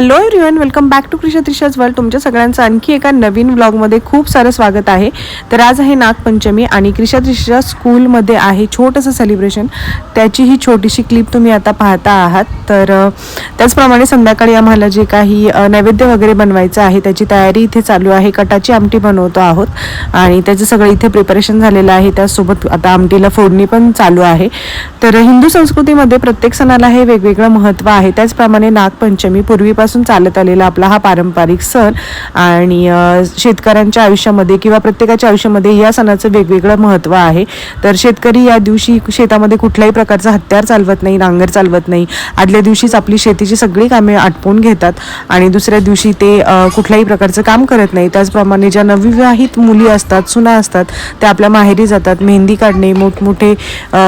Hello everyone welcome back to Krisha Trisha's world तुमच्या सगळ्यांचं आणखी एका नवीन व्लॉगमध्ये खूप सारं स्वागत आहे. तर आज आहे नागपंचमी आणि क्रिशा त्रिशा स्कूलमध्ये आहे छोटंसं सेलिब्रेशन त्याची ही छोटीशी क्लिप तुम्ही आता पाहता आहात. तर त्याचप्रमाणे संध्याकाळी आम्हाला जे काही नैवेद्य वगैरे बनवायचं आहे त्याची तयारी इथे चालू आहे. कटाची आमटी बनवतो आहोत. आणि त्याचं सगळं इथे प्रिपरेशन झालेलं आहे. त्यासोबत आता आमटीला फोडणी पण चालू आहे. तर हिंदू संस्कृतीमध्ये प्रत्येक सणाला हे वेगवेगळं महत्त्व आहे. त्याचप्रमाणे नागपंचमी पूर्वीपासून चालत आलेला आपला हा पारंपरिक सण. आणि शेतकऱ्यांच्या आयुष्यामध्ये किंवा प्रत्येकाच्या आयुष्यामध्ये या सणाचं वेगवेगळं महत्त्व आहे. तर शेतकरी या दिवशी शेतामध्ये कुठल्याही प्रकारचं हत्यार चालवत नाही नांगर चालवत नाही. आदल्या दिवशीच आपली शेतीची सगळी कामे आटपून घेतात. आणि दुसऱ्या दिवशी ते कुठल्याही प्रकारचं काम करत नाही. त्याचप्रमाणे ज्या नवविवाहित मुली असतात सुना असतात त्या आपल्या माहेरी जातात. मेहंदी काढणे मोठमोठे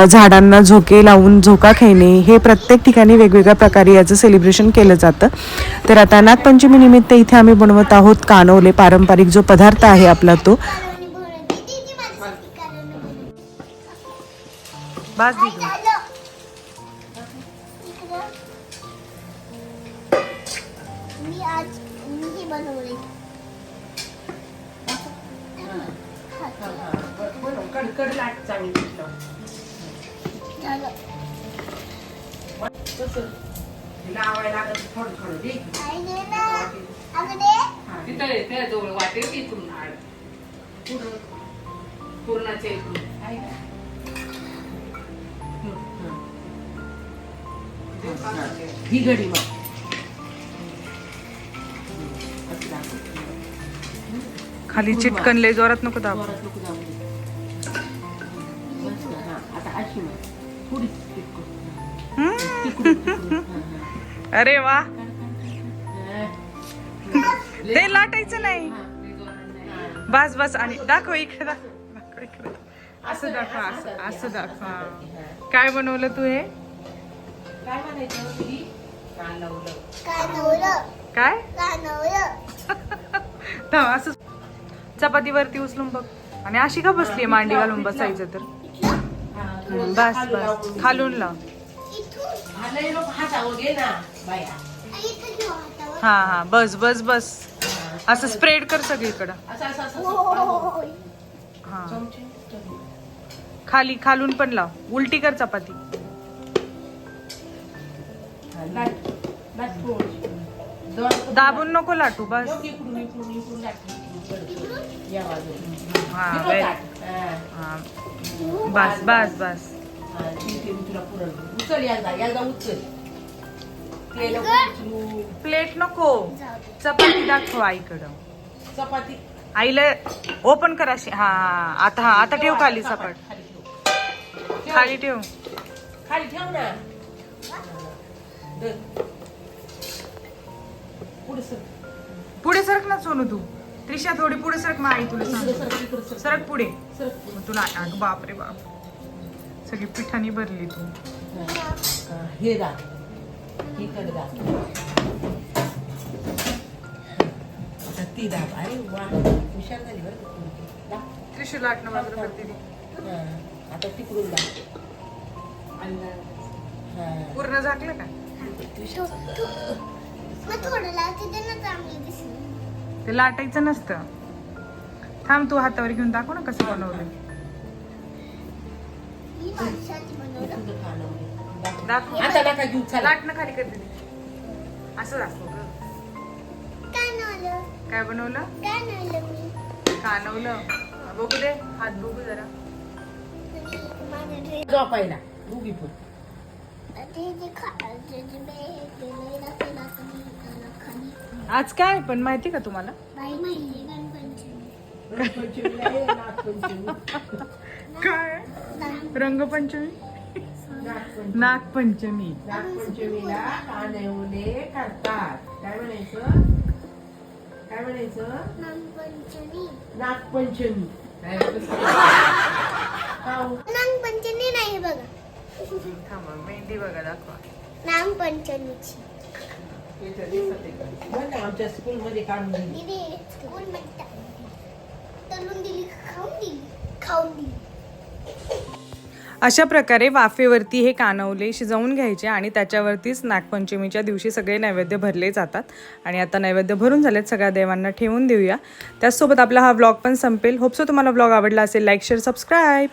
झाडांना झोके लावून झोका खेळणे हे प्रत्येक ठिकाणी वेगवेगळ्या प्रकारे याचं सेलिब्रेशन केलं जातं. तर आता नागपंचमीनिमित्त इथे आम्ही बनवत आहोत कानवले पारंपरिक जो पदार्थ आहे आपला तो. बास चांगली हे. दे. तिथं जवळ वाटेल आड. पूर्णाच्या? ही घडी मग खाली चिटकनले जोरात नको दाब. जोरात नको जाऊ दे. बस ना, हा. आता अशी मग. अरे वा. ते लाटायचं नाही. बस बस आणि दाखव इकडे दाखव दाखव इकडे असं दाखव असं असं दाखव काय बनवलं तू हे काय म्हणायचं ही? कालवलं. कानवलं. काय कानवलं. थांब असं चपातीवरती उचलून बघ आणि अशी का बसली मांडी घालून बसायचं तर हा, बस बस खालून लाव हा, लोक हातावर घे ना बाया. हा हा बस बस बस. असं स्प्रेड कर सगळीकडं. असं असं असं होय. हा चमचे. खाली खालून पण लाव. उलटी कर चपाती. दाबून नको लाटू बस. हा. बस बस बस. ठीक आहे, मी तुला पुरण देईन. उचल एकदा एकदा उचल तेल उचलू. प्लेट नको. चपाती दाखव आईकडं चपाती आईला ओपन कर हा. आता हा आता ठेव खाली सपाट खाली ठेव. खाली ठेव खाली ठेव ना. पुढे सर पुढे सरक ना सोनू तू त्रिशा थोडी पुढे सरक मग आई तुला इकडे सांगते. सर इकडे सर सरक पुढे मग तुला अगं बापरे बाप सगळी पिठानी भरली तू. हा, हे इकडे आता ती दाब अरे वा. हुशार झाली बरं करते ती. हा, आता तिकडून दाब हा. पूर्ण झाकलं का? दे. ते लाटायचं नसतं. थांब तू हातावर घेऊन दाखव ना कसं बनवलं दाखव. आता नका घेऊ चला. लाटणं खाली करते. असं दाखव गं. काय बनवलं? कानवलं. बघू दे हात बघू जरा. झोपायला. पण खाली आज काय? पण माहिती का तुम्हाला. काय? रंगपंचमी? नागपंचमी. नागपंचमी नागपंचमीला कानवले करतात. काय म्हणायचं? काय म्हणायचं? नागपंचमी. नागपंचमी? नागपंचमी नाही बघा. थांबा मेहंदी बघा दाखवा. नागपंचमीची. आमच्या स्कूल मध्ये काढून दिली. स्कूल मध्ये तळून दिली खाऊन दिली खाऊन दिली. अशा प्रकारे वाफेवरती हे कानवले शिजवून घ्यायचे आणि त्याच्यावरतीच नागपंचमीच्या दिवशी सगळे नैवेद्य भरले जातात. आणि आता नैवेद्य भरून झालेत सगळ्या देवांना ठेवून देऊया. त्याचसोबत आपला हा व्लॉग पण संपेल. होपसो तुम्हाला व्लॉग आवडला असेल लाईक शेअर सबस्क्राईब